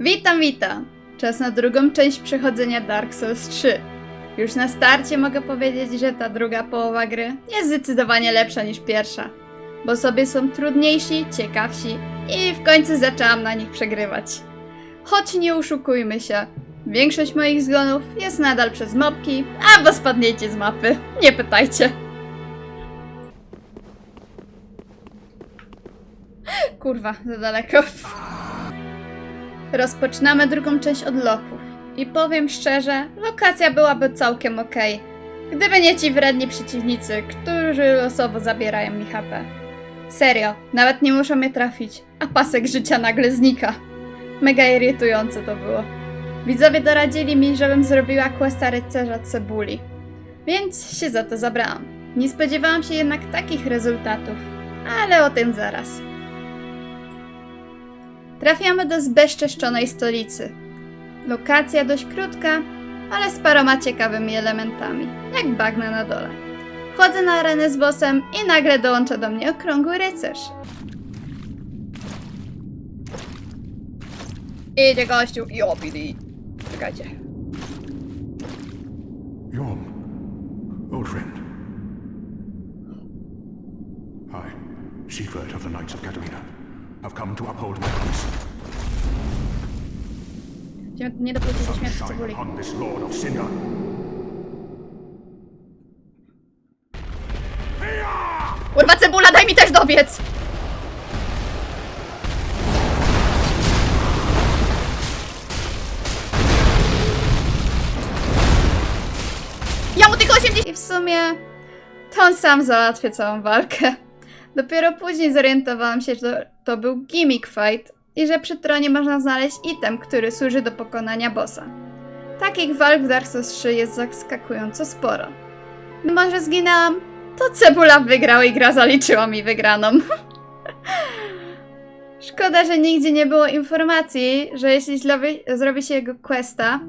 Witam, witam! Czas na drugą część przechodzenia Dark Souls 3. Już na starcie mogę powiedzieć, że ta druga połowa gry jest zdecydowanie lepsza niż pierwsza. Bo sobie są trudniejsi, ciekawsi i w końcu zaczęłam na nich przegrywać. Choć nie oszukujmy się, większość moich zgonów jest nadal przez mopki, albo spadniecie z mapy. Nie pytajcie. Kurwa, za daleko. Rozpoczynamy drugą część od lochów. I powiem szczerze, lokacja byłaby całkiem okej. Gdyby nie ci wredni przeciwnicy, którzy losowo zabierają mi HP. Serio, nawet nie muszą mnie trafić, a pasek życia nagle znika. Mega irytujące to było. Widzowie doradzili mi, żebym zrobiła questa rycerza cebuli. Więc się za to zabrałam. Nie spodziewałam się jednak takich rezultatów, ale o tym zaraz. Trafiamy do zbezczeszczonej stolicy. Lokacja dość krótka, ale z paroma ciekawymi elementami, jak bagna na dole. Wchodzę na arenę z bossem i nagle dołącza do mnie okrągły rycerz. Idzie gościu, jopili. Czekajcie. Yom, old friend. I, Siegward of the Knights of Catalina, have come to uphold my. Będziemy nie dopuścić do śmierci cebuli. upon this Lord of Cinder. Kurwa cebula, daj mi też dobiec! Ja mu tylko 80... I w sumie... To on sam załatwia całą walkę. Dopiero później zorientowałam się, że to był gimmick fight i że przy tronie można znaleźć item, który służy do pokonania bossa. Takich walk w Dark Souls 3 jest zaskakująco sporo. Mimo, że zginęłam, to Cebula wygrał i gra zaliczyła mi wygraną. Szkoda, że nigdzie nie było informacji, że jeśli zrobi, zrobi się jego questa,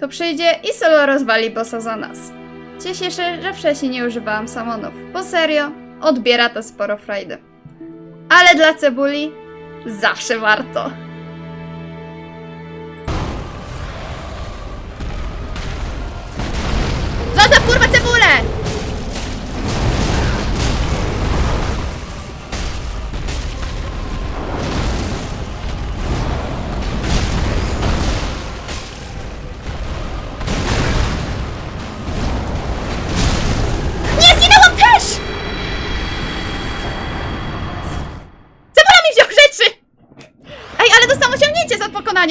to przyjdzie i solo rozwali bossa za nas. Cieszę się, że wcześniej nie używałam samonów, bo serio, odbiera to sporo frajdy. Ale dla Cebuli zawsze warto.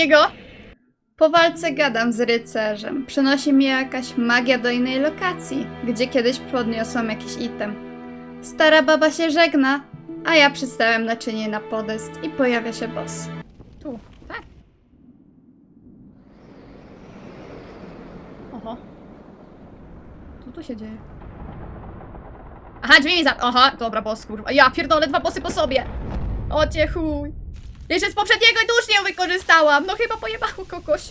Za pokonanie go! Po walce gadam z rycerzem. Przynosi mi jakaś magia do innej lokacji, gdzie kiedyś podniosłam jakiś item. Stara baba się żegna, a ja przystałem naczynie na podest i pojawia się boss. Tu, tak? Oho. Co tu się dzieje? Aha, drzwi mi za... Aha, dobra, boss, kurwa. Ja pierdolę dwa bossy po sobie. O chuj. Jeszcze z poprzedniego i dusz nie wykorzystałam. No chyba pojebało kogoś.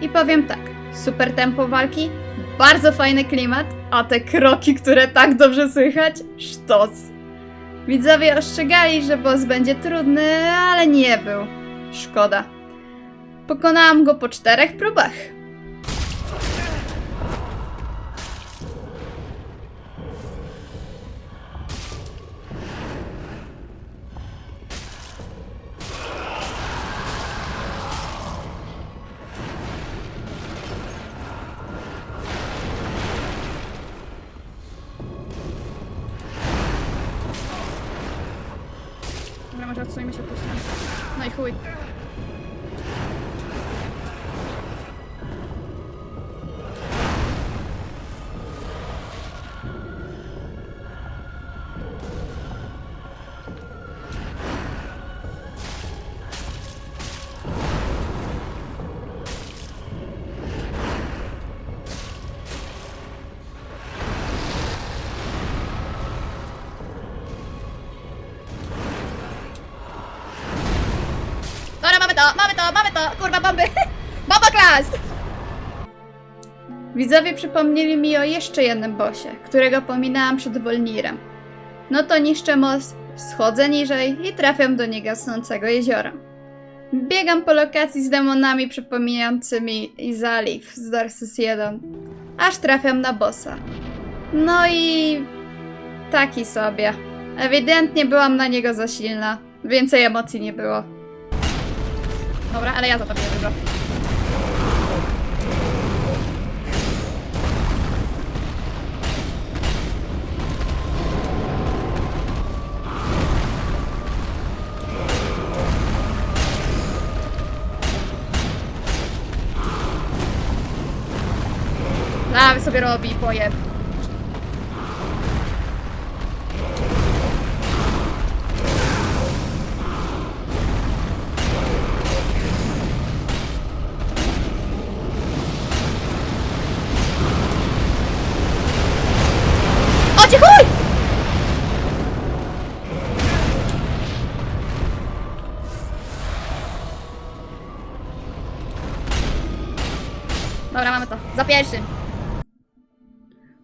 I powiem tak, super tempo walki, bardzo fajny klimat, a te kroki, które tak dobrze słychać, sztos. Widzowie ostrzegali, że boss będzie trudny, ale nie był. Szkoda. Pokonałam go po czterech próbach. Może odsuńmy się później. No i chuj. To! Kurwa, bomby! Bomba class! Widzowie przypomnieli mi o jeszcze jednym bosie, którego pominęłam przed Wolnirem. No to niszczę most, schodzę niżej i trafiam do niegasnącego jeziora. Biegam po lokacji z demonami przypominającymi Izalif z Darsus 1, aż trafiam na bossa. No i... taki sobie. Ewidentnie byłam na niego za silna. Więcej emocji nie było. Dobra, ale ja za to bierę. Dawaj sobie robi, pojeb.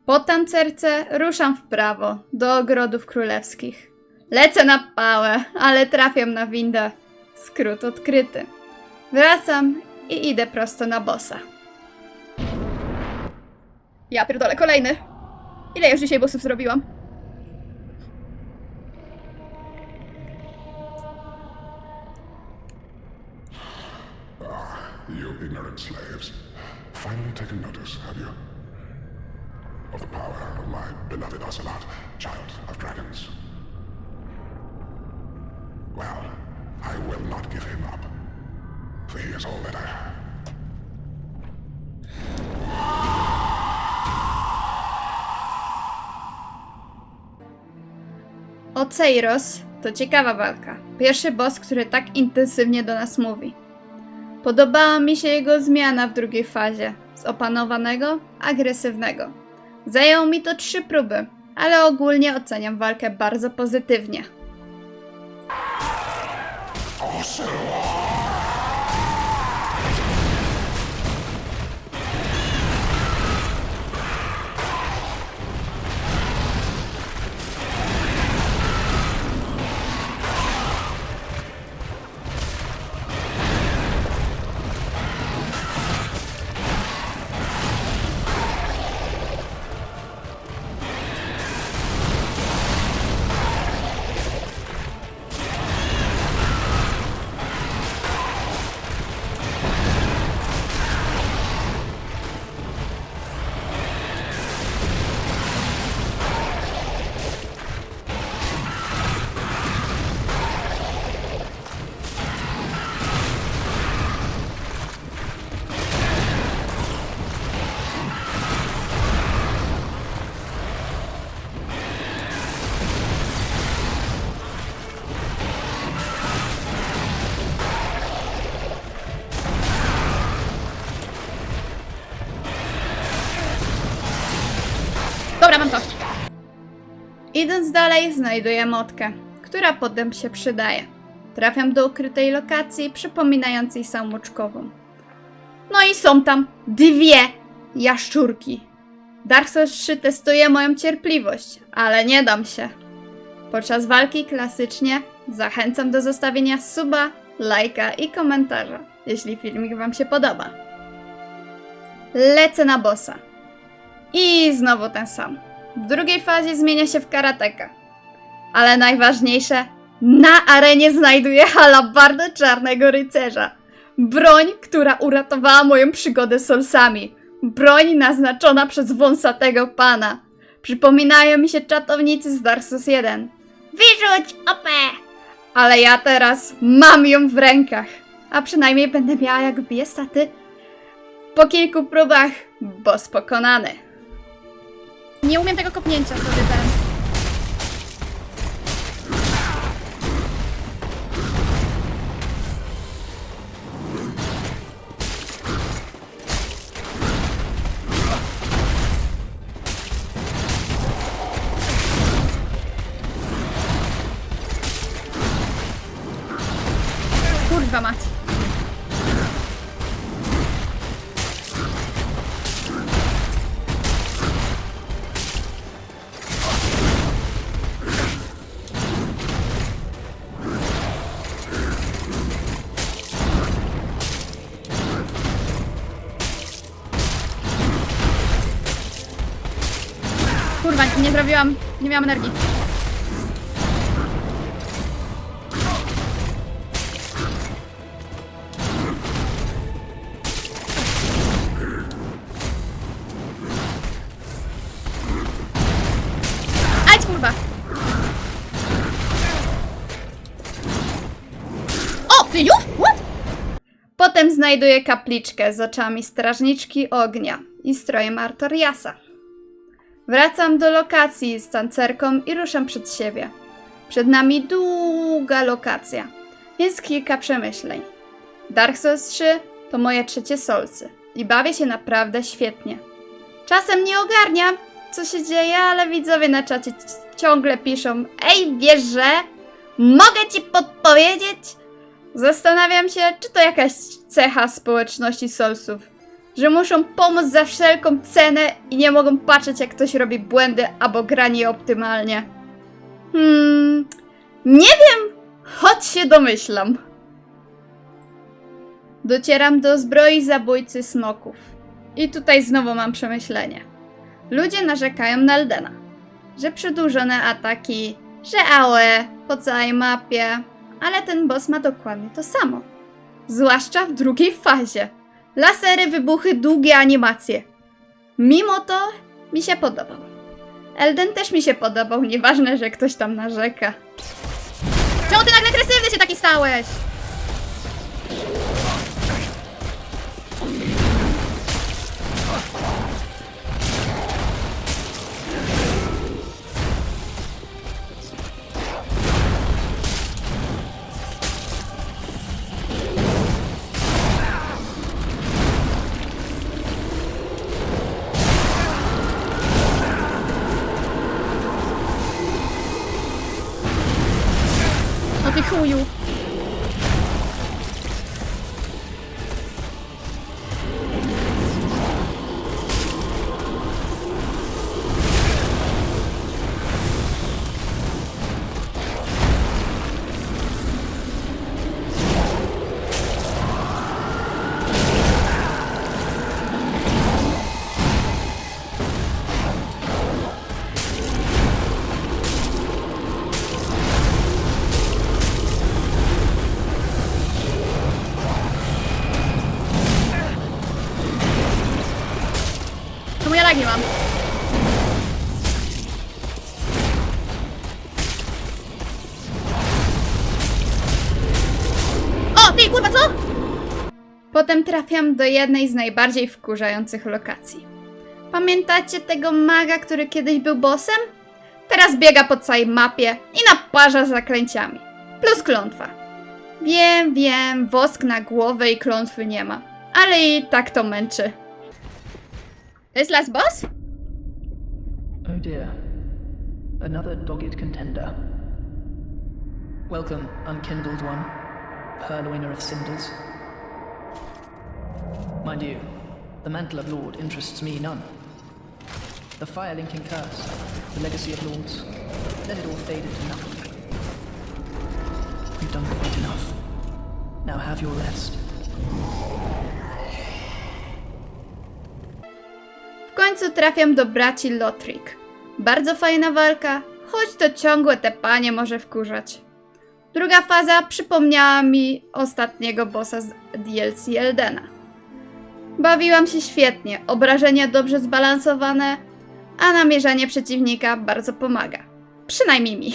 Po tancerce ruszam w prawo, do ogrodów królewskich. Lecę na pałę, ale trafiam na windę. Skrót odkryty. Wracam i idę prosto na bossa. Ja pierdolę, kolejny. Ile już dzisiaj bossów zrobiłam? Finally taken notice, have you? Of the power of my beloved Ocelot, child of dragons. Well, I will not give him up. For he is all that I have. Oceiros to ciekawa walka. Pierwszy boss, który tak intensywnie do nas mówi. Podobała mi się jego zmiana w drugiej fazie, z opanowanego, agresywnego. Zajęło mi to trzy próby, ale ogólnie oceniam walkę bardzo pozytywnie. Idąc dalej, znajduję motkę, która potem się przydaje. Trafiam do ukrytej lokacji przypominającej samouczkową. No i są tam dwie jaszczurki. Dark Souls 3 testuje moją cierpliwość, ale nie dam się. Podczas walki klasycznie zachęcam do zostawienia suba, lajka i komentarza, jeśli filmik Wam się podoba. Lecę na bossa. I znowu ten sam. W drugiej fazie zmienia się w karateka. Ale najważniejsze, na arenie znajduję halabardę czarnego rycerza. Broń, która uratowała moją przygodę z Solsami. Broń naznaczona przez wąsatego pana. Przypominają mi się czatownicy z Dark Souls 1. Wyrzuć OP! Ale ja teraz mam ją w rękach. A przynajmniej będę miała jak bije staty. Po kilku próbach, boss pokonany. Nie umiem tego kopnięcia sobie ten. Nie zrobiłam, nie miałam energii. Aj, kurwa! O, ty? What? Potem znajduję kapliczkę z oczami strażniczki ognia i strojem Artoriasa. Wracam do lokacji z tancerką i ruszam przed siebie. Przed nami długa lokacja, więc kilka przemyśleń. Dark Souls 3 to moje trzecie solcy i bawię się naprawdę świetnie. Czasem nie ogarniam, co się dzieje, ale widzowie na czacie ciągle piszą Ej, wiesz, że? Mogę ci podpowiedzieć? Zastanawiam się, czy to jakaś cecha społeczności solsów, że muszą pomóc za wszelką cenę i nie mogą patrzeć, jak ktoś robi błędy albo gra nieoptymalnie. Hmm, nie wiem, choć się domyślam. Docieram do zbroi zabójcy smoków. I tutaj znowu mam przemyślenie. Ludzie narzekają na Eldena, że przedłużone ataki, że AOE po całej mapie, ale ten boss ma dokładnie to samo. Zwłaszcza w drugiej fazie. Lasery, wybuchy, długie animacje. Mimo to mi się podobał. Elden też mi się podobał, nieważne, że ktoś tam narzeka. Czemu ty nagle agresywny się taki stałeś? Potem trafiam do jednej z najbardziej wkurzających lokacji. Pamiętacie tego maga, który kiedyś był bossem? Teraz biega po całej mapie i naparza zaklęciami. Plus klątwa. Wiem, wiem, wosk na głowę i klątwy nie ma. Ale i tak to męczy. To jest last boss? Oh dear. Another dogged contender. Welcome, unkindled one, purloiner of cinders. Mind you, the mantle of Lord interests me none. The fire linking curse, the legacy of lords, let it all fade into nothing. You've done quite enough. Now have your rest. W końcu trafiam do braci Lothric. Bardzo fajna walka, choć to ciągłe tepanie może wkurzać. Druga faza przypomniała mi ostatniego bossa z DLC Eldena. Bawiłam się świetnie, obrażenia dobrze zbalansowane, a namierzanie przeciwnika bardzo pomaga. Przynajmniej mi.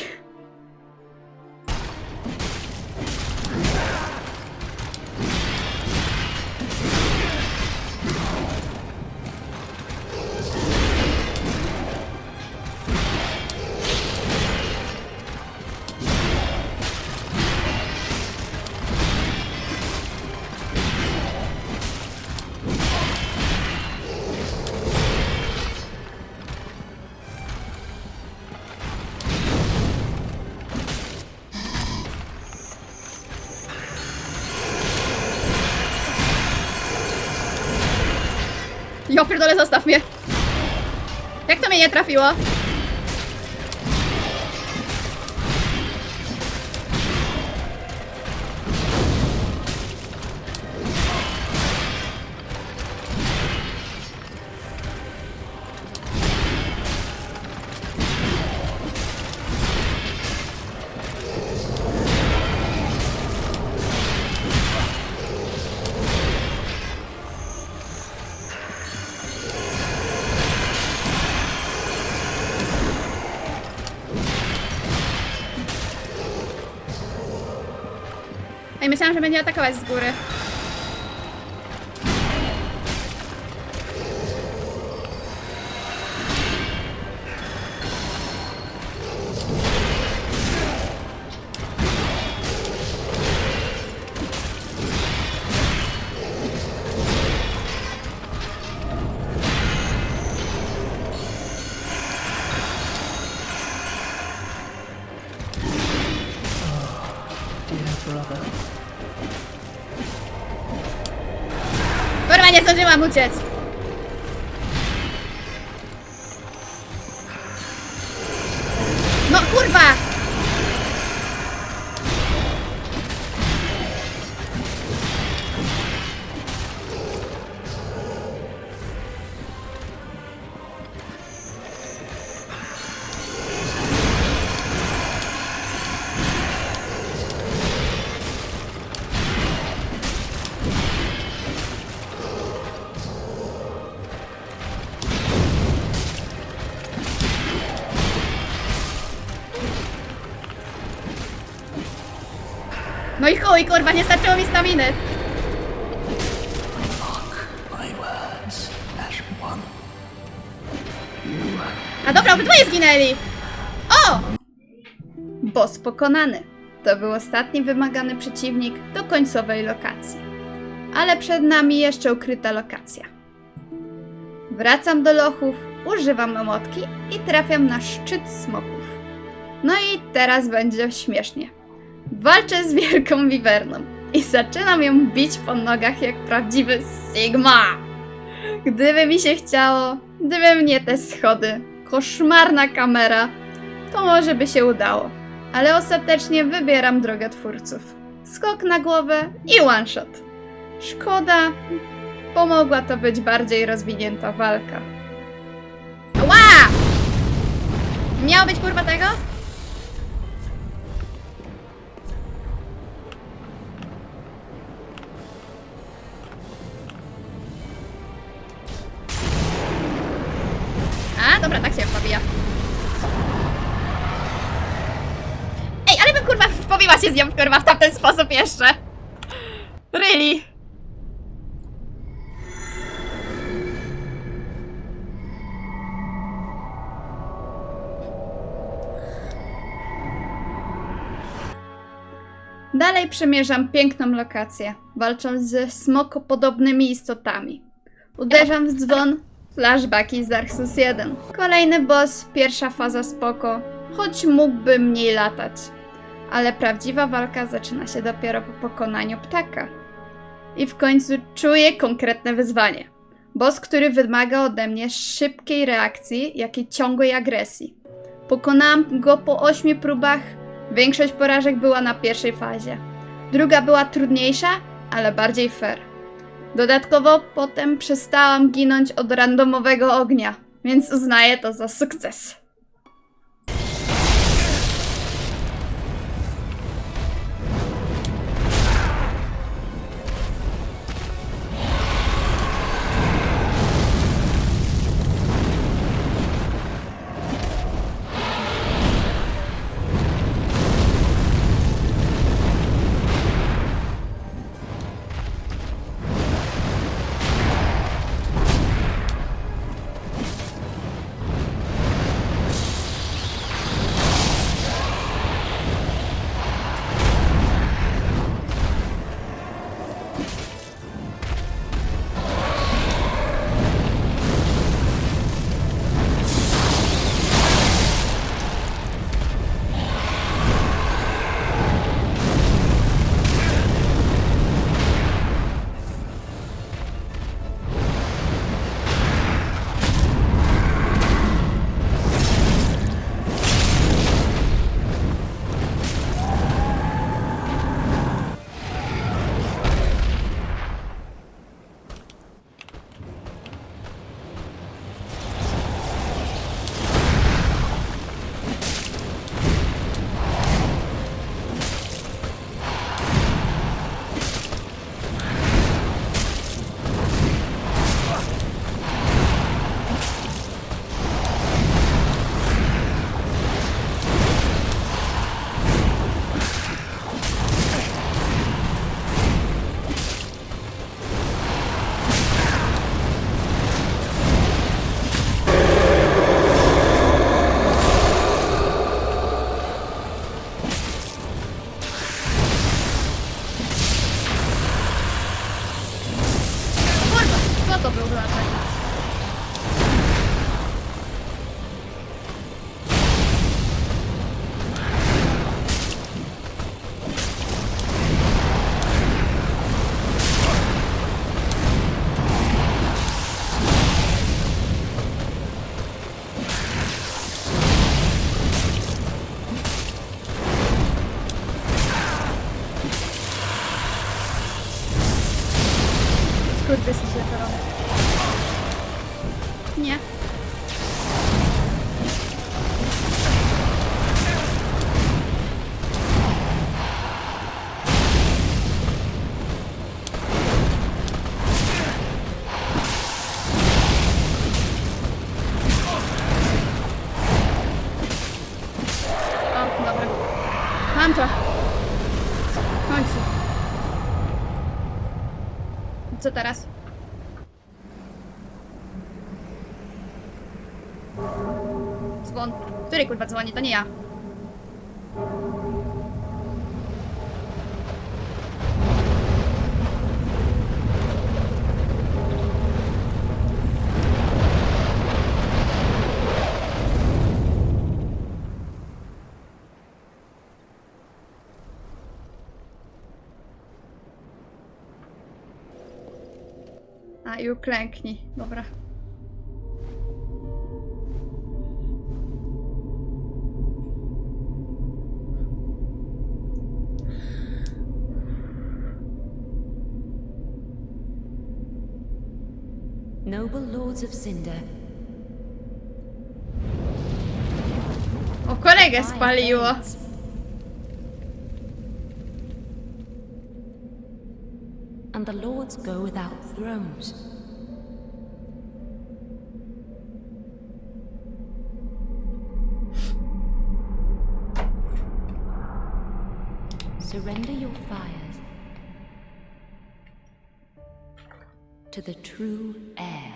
Pierdolę, zostaw mnie. Jak to mnie nie trafiło? Myślałam, że będzie atakować z góry. Brother. Kurwa, nie zdążyłam uciec. No kurwa! I kurwa, nie starczyło mi staminy. A dobra, obydwoje zginęli! O! Boss pokonany. To był ostatni wymagany przeciwnik do końcowej lokacji. Ale przed nami jeszcze ukryta lokacja. Wracam do lochów, używam emotki i trafiam na szczyt smoków. No i teraz będzie śmiesznie. Walczę z wielką wiwerną i zaczynam ją bić po nogach jak prawdziwy Sigma. Gdyby mi się chciało, gdyby mnie te schody, koszmarna kamera, to może by się udało. Ale ostatecznie wybieram drogę twórców. Skok na głowę i one shot. Szkoda, pomogła to być bardziej rozwinięta walka. Ła! Miało być kurwa tego? Pobiła się z nią kurwa w tamten sposób jeszcze. Really? Dalej przemierzam piękną lokację, walcząc ze smokopodobnymi istotami. Uderzam w dzwon, flashbacki z Dark Souls 1. Kolejny boss, pierwsza faza spoko, choć mógłby mniej latać. Ale prawdziwa walka zaczyna się dopiero po pokonaniu ptaka. I w końcu czuję konkretne wyzwanie. Boss, który wymaga ode mnie szybkiej reakcji, jak i ciągłej agresji. Pokonałam go po ośmiu próbach. Większość porażek była na pierwszej fazie. Druga była trudniejsza, ale bardziej fair. Dodatkowo potem przestałam ginąć od randomowego ognia, więc uznaję to za sukces. Co teraz? Dzwon. Który kurwa dzwoni? To nie ja. I uklęknij. Dobra. Noble lords of Cinder, O, kolegę spaliło. And the lords go without thrones. Surrender your fires to the true heir.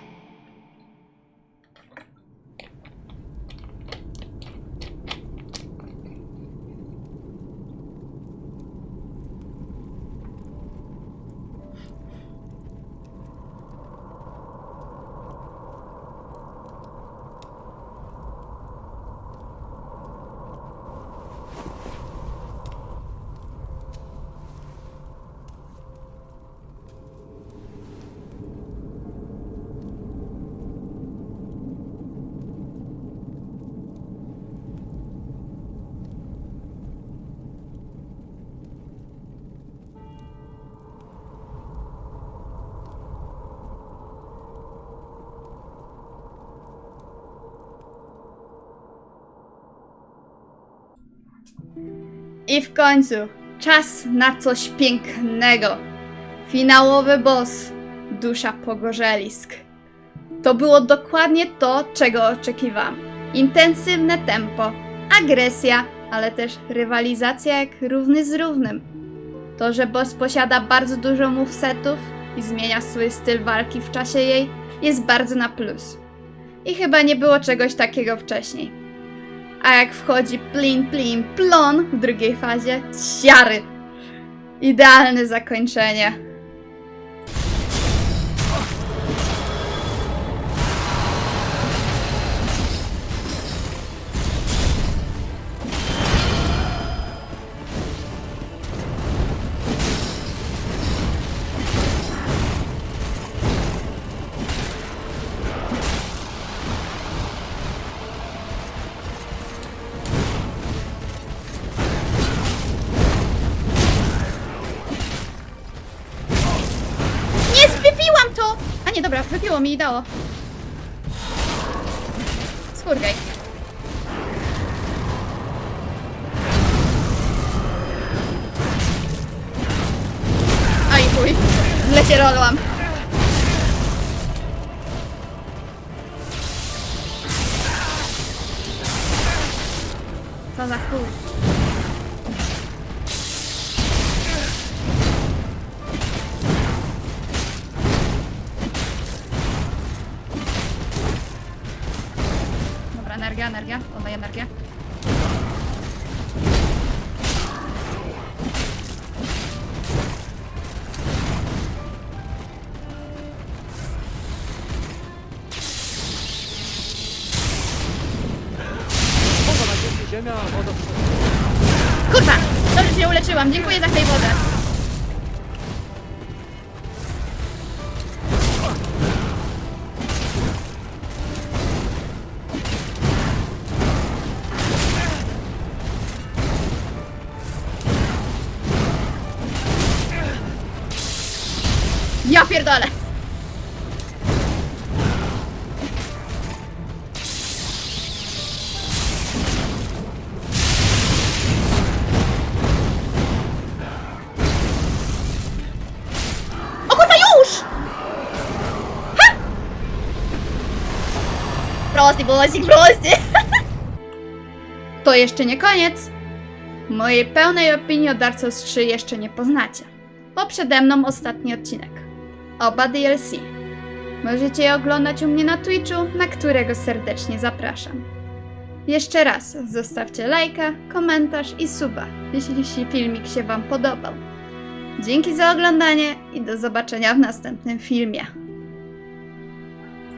I w końcu czas na coś pięknego. Finałowy boss, dusza pogorzelisk. To było dokładnie to, czego oczekiwałam. Intensywne tempo, agresja, ale też rywalizacja jak równy z równym. To, że boss posiada bardzo dużo movesetów i zmienia swój styl walki w czasie jej, jest bardzo na plus. I chyba nie było czegoś takiego wcześniej. A jak wchodzi plin, plin, plon w drugiej fazie, siary. Idealne zakończenie. Mi dało. Skurgaj. Aj chuj, źle się rolłam. Co za chuj. energia, oddaj energię. Kurwa! Dobrze się uleczyłam, dziękuję za tej wodę. Ja pierdolę! O kurwa już! Ha! Prosty błosik, prosty! To jeszcze nie koniec. Mojej pełnej opinii o Dark Souls 3 jeszcze nie poznacie. Bo przede mną ostatni odcinek. Oba DLC. Możecie je oglądać u mnie na Twitchu, na którego serdecznie zapraszam. Jeszcze raz zostawcie lajka, komentarz i suba, jeśli filmik się Wam podobał. Dzięki za oglądanie i do zobaczenia w następnym filmie.